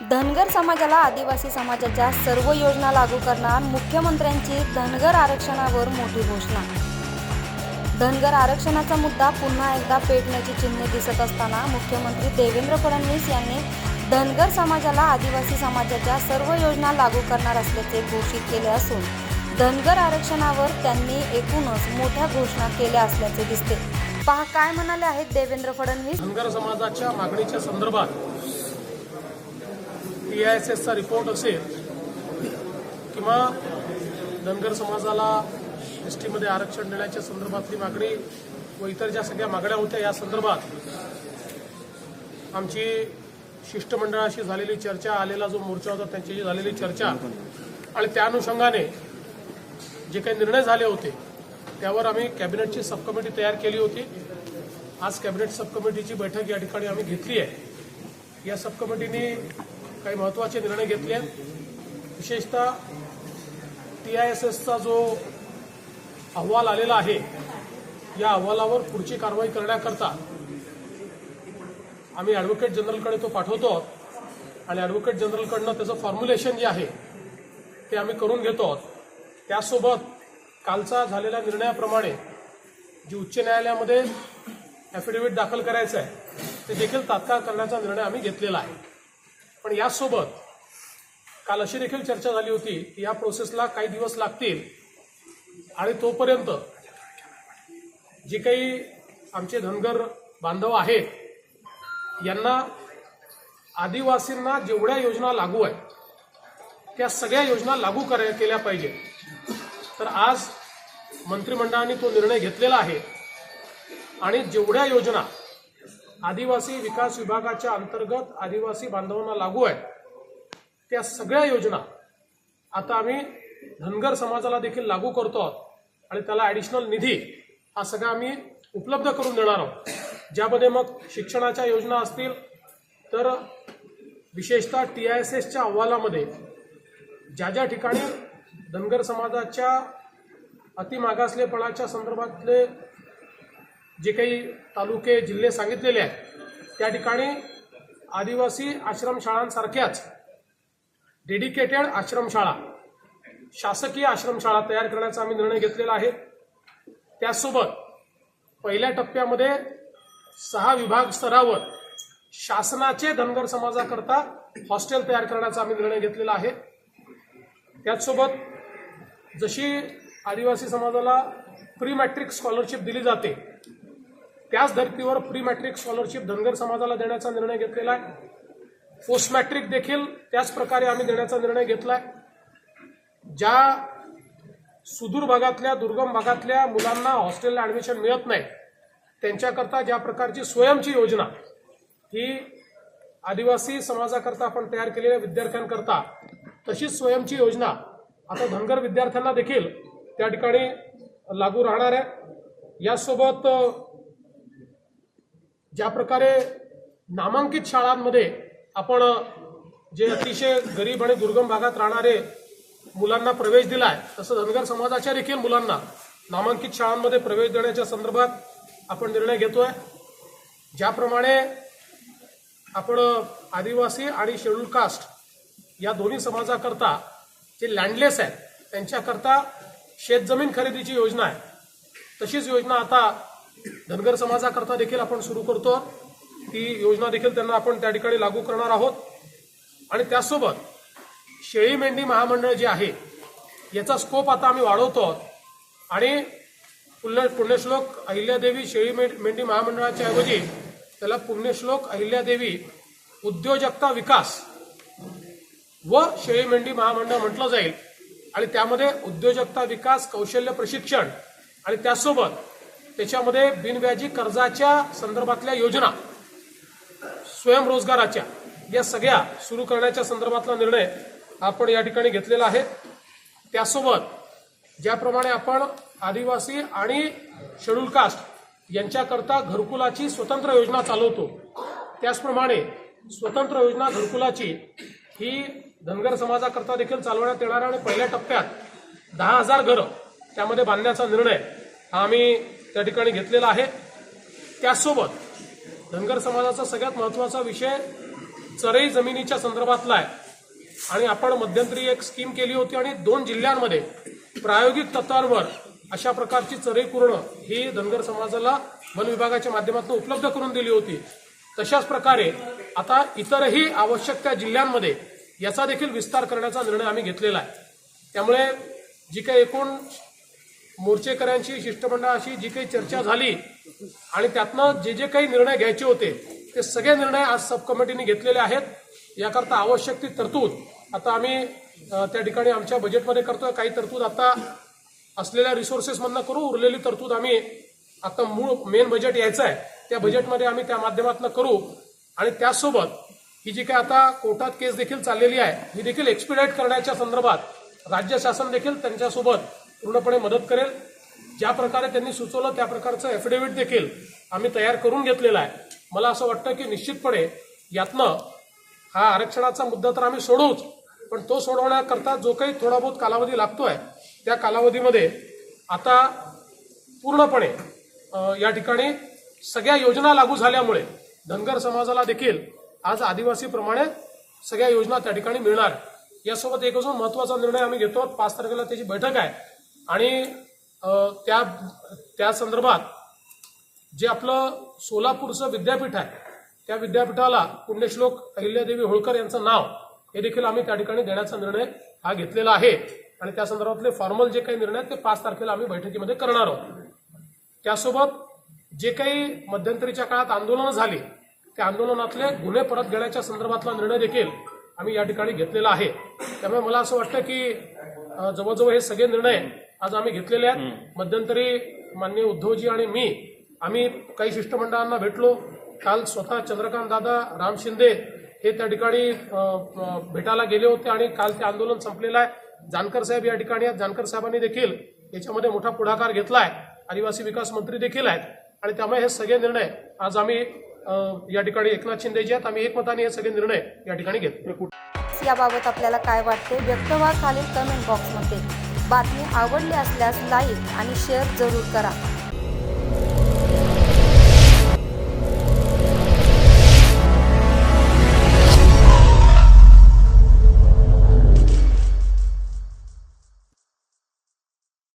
धनगर समाजाला आदिवासी समाजाच्या सर्व योजना लागू करणार मुख्यमंत्र्यांची धनगर आरक्षणावर मोठी घोषणा. धनगर आरक्षणाचा मुद्दा पुन्हा एकदा पेटण्याची चिन्हे दिसत असताना मुख्यमंत्री देवेंद्र फडणवीस यांनी धनगर समाजाला आदिवासी समाजाच्या सर्व योजना लागू करणार असल्याचे घोषित केले असून धनगर आरक्षणावर त्यांनी एकूणच मोठ्या घोषणा केल्या असल्याचे दिसते. पहा काय म्हणाले आहेत देवेंद्र फडणवीस? धनगर समाजाच्या मागणीच्या संदर्भात टी आय एस एसचा रिपोर्ट असेल किंवा धनगर समाजाला एस टीमध्ये आरक्षण देण्याच्या संदर्भातली मागणी व इतर ज्या सगळ्या मागण्या होत्या या संदर्भात आमची शिष्टमंडळाशी झालेली चर्चा आलेला जो मोर्चा होता त्यांच्याशी झालेली चर्चा आणि त्या अनुषंगाने जे काही निर्णय झाले होते त्यावर आम्ही कॅबिनेटची सबकमिटी तयार केली होती. आज कॅबिनेट सबकमिटीची बैठक या ठिकाणी आम्ही घेतली आहे. या सबकमिटीने काही महत्त्वाचे निर्णय घेतले आहेत. विशेषतः टी आय एस एसचा जो अहवाल आलेला आहे या अहवालावर पुढची कारवाई करण्याकरता आम्ही ॲडव्होकेट जनरलकडे तो पाठवतो आहोत. आणि ॲडव्होकेट जनरलकडनं त्याचं फॉर्म्युलेशन जे आहे ते आम्ही करून घेतो आहोत. त्यासोबत कालचा झालेल्या निर्णयाप्रमाणे जी उच्च न्यायालयामध्ये ॲफिडेव्हिट दाखल करायचं आहे ते देखील तात्काळ करण्याचा निर्णय आम्ही घेतलेला आहे. पण यासोबत काल अशी देखील चर्चा झाली होती की या प्रोसेसला काही दिवस लागतील आणि तोपर्यंत जे काही आमचे धनगर बांधव आहेत यांना आदिवासींना जेवढ्या योजना लागू आहेत त्या सगळ्या योजना लागू कराय केल्या पाहिजे. तर आज मंत्रिमंडळाने तो निर्णय घेतलेला आहे आणि जेवढ्या योजना आदिवासी विकास विभागाच्या अंतर्गत आदिवासी बांधवांना लागू आहेत. त्या सगळ्या योजना आता आम्ही धनगर समाजाला देखील लागू करतो आहोत. आणि त्याला ॲडिशनल निधी हा सगळा आम्ही उपलब्ध करून देणार आहोत. ज्यामध्ये मग शिक्षणाच्या योजना असतील तर विशेषतः टी आय एस एसच्या अहवालामध्ये ज्या ज्या ठिकाणी धनगर समाजाच्या अतिमागासलेपणाच्या संदर्भातले जे काही तालुके जिल्हे सांगितलेले आहेत त्या ठिकाणी आदिवासी आश्रमशाळांसारख्याच डेडिकेटेड आश्रमशाळा शासकीय आश्रमशाळा तयार करण्याचा आम्ही निर्णय घेतलेला आहे. त्यासोबत पहिल्या टप्प्यामध्ये सहा विभाग स्तरावर शासनाचे धनगर समाजाकरता हॉस्टेल तयार करण्याचा आम्ही निर्णय घेतलेला आहे. त्याचसोबत जशी आदिवासी समाजाला प्री मॅट्रिक स्कॉलरशिप दिली जाते त्याच धर्तीवर प्री मॅट्रिक स्कॉलरशिप धनगर समाजाला देण्याचा निर्णय घेतलेला आहे. पोस्ट मॅट्रिक देखील त्याच प्रकारे आम्ही देण्याचा निर्णय घेतला आहे ज्या सुदूर भागातल्या दुर्गम भागातल्या मुलांना हॉस्टेलला ॲडमिशन मिळत नाही त्यांच्याकरता ज्या प्रकारची स्वयंची योजना ही आदिवासी समाजाकरता आपण तयार केलेल्या विद्यार्थ्यांकरता तशीच स्वयंची योजना आता धनगर विद्यार्थ्यांना देखील त्या ठिकाणी लागू राहणार आहे. यासोबत ज्या प्रकारे नामांकित शाळांमध्ये आपण जे अतिशय गरीब आणि दुर्गम भागात राहणारे मुलांना प्रवेश दिलाय तसं धनगर समाजाच्या देखील मुलांना नामांकित शाळांमध्ये प्रवेश देण्याच्या संदर्भात आपण निर्णय घेतोय. ज्याप्रमाणे आपण आदिवासी आणि शेड्यूल कास्ट या दोन्ही समाजाकरता जे लँडलेस आहेत त्यांच्याकरता शेतजमीन खरेदीची योजना आहे. तशीच योजना आता धनगर समाजाकरता देखील आपण सुरू करतो. ती योजना देखील त्यांना आपण त्या ठिकाणी लागू करणार आहोत. आणि त्यासोबत शेळी मेंढी महामंडळ जे आहे याचा स्कोप आता आम्ही वाढवतो. आहोत आणि पुण्य पुण्यश्लोक अहिल्यादेवी शेळी मेंढी महामंडळाच्या ऐवजी त्याला पुण्यश्लोक अहिल्यादेवी उद्योजकता विकास व शेळी मेंढी महामंडळ म्हटलं जाईल. आणि त्यामध्ये उद्योजकता विकास कौशल्य प्रशिक्षण आणि त्यासोबत त्याच्यामध्ये बिनव्याजी कर्जाच्या संदर्भातल्या योजना स्वयंरोजगाराच्या या सगळ्या सुरू करण्याच्या संदर्भातला निर्णय आपण या ठिकाणी घेतलेला आहे. त्यासोबत ज्याप्रमाणे आपण आदिवासी आणि शेड्यूल कास्ट यांच्याकरता घरकुलाची स्वतंत्र योजना चालवतो त्याचप्रमाणे स्वतंत्र योजना घरकुलाची ही धनगर समाजाकरता देखील चालवण्यात येणार आणि पहिल्या टप्प्यात दहा हजार घरं त्यामध्ये बांधण्याचा निर्णय हा आम्ही त्या ठिकाणी घेतलेला आहे. त्यासोबत धनगर समाजाचा सगळ्यात महत्त्वाचा विषय चरई जमिनीच्या संदर्भातला आहे. आणि आपण मध्यंतरी एक स्कीम केली होती आणि दोन जिल्ह्यांमध्ये प्रायोगिक तत्वांवर अशा प्रकारची चरई कुरणं ही धनगर समाजाला वन विभागाच्या माध्यमातून उपलब्ध करून दिली होती. तशाच प्रकारे आता इतरही आवश्यक त्या जिल्ह्यांमध्ये याचा देखील विस्तार करण्याचा निर्णय आम्ही घेतलेला आहे. त्यामुळे जी काही एकूण मोर्चेकऱ्यांशी शिष्टमंडळाशी जी काही चर्चा झाली आणि त्यातनं जे जे काही निर्णय घ्यायचे होते ते सगळे निर्णय आज सब कमिटीने घेतलेले आहेत. याकरता आवश्यक ती तरतूद आता आम्ही त्या ठिकाणी आमच्या बजेटमध्ये करतोय. काही तरतूद आता असलेल्या रिसोर्सेसमधनं करू. उरलेली तरतूद आम्ही आता मूळ मेन बजेट यायचं आहे. त्या बजेटमध्ये आम्ही त्या माध्यमातून करू. आणि त्याचसोबत ही जी काही आता कोर्टात केस देखील चाललेली आहे ही देखील एक्सपिडाईट करण्याच्या संदर्भात राज्य शासन देखील त्यांच्यासोबत पूर्णपणे मदत करेल. ज्या प्रकारे त्यांनी सुचवलं त्या प्रकारचं एफिडेव्हिट देखील आम्ही तयार करून घेतलेला आहे. मला असं वाटतं की निश्चितपणे यातनं हा आरक्षणाचा मुद्दा तर आम्ही सोडवूच पण तो सोडवण्याकरता जो काही थोडा बहुत कालावधी लागतो आहे त्या कालावधीमध्ये आता पूर्णपणे या ठिकाणी सगळ्या योजना लागू झाल्यामुळे धनगर समाजाला देखील आज आदिवासीप्रमाणे सगळ्या योजना त्या ठिकाणी मिळणार. यासोबत एक अजून महत्त्वाचा निर्णय आम्ही घेतो. पाच तारखेला त्याची बैठक आहे. आणि त्या त्या संदर्भात जे आपलं सोलापूरचं विद्यापीठ आहे त्या विद्यापीठाला पुण्यश्लोक अहिल्यादेवी होळकर यांचं नाव हे देखील आम्ही त्या ठिकाणी देण्याचा निर्णय हा घेतलेला आहे. आणि त्या संदर्भातले फॉर्मल जे काही निर्णय ते पाच तारखेला आम्ही बैठकीमध्ये करणार आहोत. त्यासोबत जे काही मध्यंतरीच्या काळात आंदोलनं झाली त्या आंदोलनातले गुन्हे परत घेण्याच्या संदर्भातला निर्णय देखील आम्ही या ठिकाणी घेतलेला आहे. त्यामुळे मला असं वाटतं की जवळजवळ हे सगळे निर्णय आज आम्ही घेतलेले आहेत. मध्यंतरी माननीय उद्धवजी आणि मी आम्ही काही शिष्टमंडळांना भेटलो. काल स्वतः चंद्रकांत दादा राम शिंदे हे त्या ठिकाणी भेटायला गेले होते आणि काल ते आंदोलन संपलेलं आहे. जानकर साहेब या ठिकाणी आहेत. जानकर साहेबांनी देखील याच्यामध्ये मोठा पुढाकार घेतलाय. आदिवासी विकास मंत्री देखील आहेत. आणि त्यामुळे हे सगळे निर्णय आज आम्ही या ठिकाणी एकनाथ शिंदेजी आहेत. आम्ही एकमताने हे सगळे निर्णय या ठिकाणी घेतले. याबाबत आपल्याला काय वाटते? व्यक्त व्हा खालील कमेंट बॉक्समध्ये. बातमी आवडली असल्यास लाईक आणि शेअर जरूर करा.